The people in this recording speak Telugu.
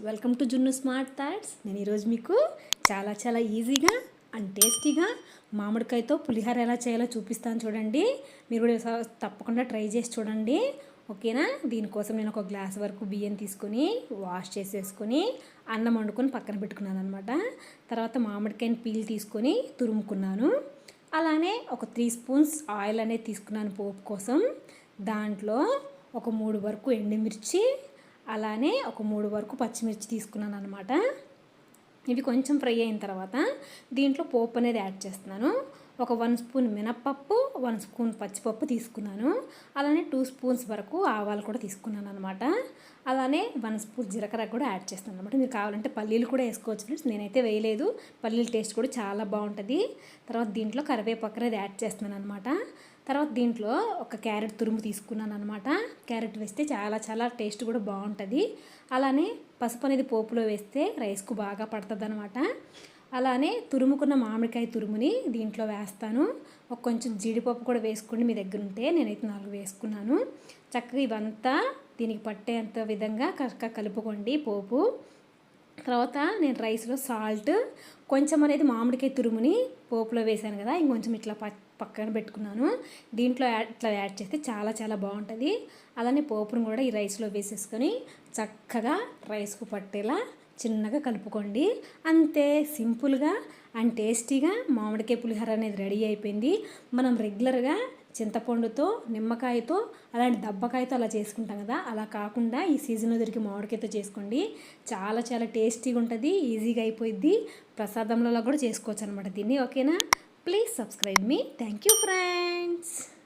Welcome to Junnu smart thoughts. నేను ఈరోజు మీకు చాలా చాలా ఈజీగా అండ్ టేస్టీగా మామిడికాయతో పులిహోర ఎలా చేయాలో చూపిస్తాను చూడండి. మీరు కూడా ఒకసారి తప్పకుండా ట్రై చేసి చూడండి. ఓకేనా? దీనికోసం నేను ఒక గ్లాస్ వరకు బియ్యం తీసుకొని వాష్ చేసేసుకొని అన్నం వండుకొని పక్కన పెట్టుకున్నాను అనమాట తర్వాత మామిడికాయని పీల్ తీసుకొని తురుముకున్నాను. అలానే ఒక త్రీ స్పూన్స్ ఆయిల్ అనేది తీసుకున్నాను పోపు కోసం. దాంట్లో ఒక మూడు వరకు ఎండుమిర్చి అలానే ఒక మూడు వరకు పచ్చిమిర్చి తీసుకున్నాను అనమాట ఇవి కొంచెం ఫ్రై అయిన తర్వాత దీంట్లో పోపు అనేది యాడ్ చేస్తున్నాను. ఒక వన్ స్పూన్ మినప్పప్పు వన్ స్పూన్ పచ్చిపప్పు తీసుకున్నాను. అలానే టూ స్పూన్స్ వరకు ఆవాలు కూడా తీసుకున్నాను అనమాట అలానే వన్ స్పూన్ జీలకర్ర కూడా యాడ్ చేస్తాను అనమాట మీరు కావాలంటే పల్లీలు కూడా వేసుకోవచ్చు ఫ్రెండ్స్. నేనైతే వేయలేదు. పల్లీల టేస్ట్ కూడా చాలా బాగుంటుంది. తర్వాత దీంట్లో కరివేపాకు అనేది యాడ్ చేస్తున్నాను అనమాట తర్వాత దీంట్లో ఒక క్యారెట్ తురుము తీసుకున్నాను అనమాట క్యారెట్ వేస్తే చాలా చాలా టేస్ట్ కూడా బాగుంటుంది. అలానే పసుపు అనేది పోపులో వేస్తే రైస్కు బాగా పడుతుంది అనమాట అలానే తురుముకున్న మామిడికాయ తురుముని దీంట్లో వేస్తాను. ఒక కొంచెం జీడిపప్పు కూడా వేసుకోండి మీ దగ్గర ఉంటే. నేనైతే నాలుగు వేసుకున్నాను. చక్కగా ఇవంతా దీనికి పట్టేంత విధంగా కరెక్ట్గా కలుపుకోండి పోపు. తర్వాత నేను రైస్లో సాల్ట్ కొంచెం అనేది మామిడికాయ తురుముని పోపులో వేసాను కదా ఇంకొంచెం ఇట్లా పక్కన పెట్టుకున్నాను. దీంట్లో యాడ్ ఇట్లా యాడ్ చేస్తే చాలా చాలా బాగుంటుంది. అలానే పోపును కూడా ఈ రైస్లో వేసేసుకొని చక్కగా రైస్కు పట్టేలా చిన్నగా కలుపుకోండి. అంతే సింపుల్గా అండ్ టేస్టీగా మామిడికాయ పులిహోర అనేది రెడీ అయిపోయింది. మనం రెగ్యులర్గా చింతపండుతో నిమ్మకాయతో అలాంటి దబ్బకాయతో అలా చేసుకుంటాం కదా. అలా కాకుండా ఈ సీజన్లో దొరికి మామిడికాయతో చేసుకోండి. చాలా చాలా టేస్టీగా ఉంటుంది ఈజీగా అయిపోయిద్ది. ప్రసాదంలో కూడా చేసుకోవచ్చు అనమాట దీన్ని. ఓకేనా? Please subscribe me. Thank you friends.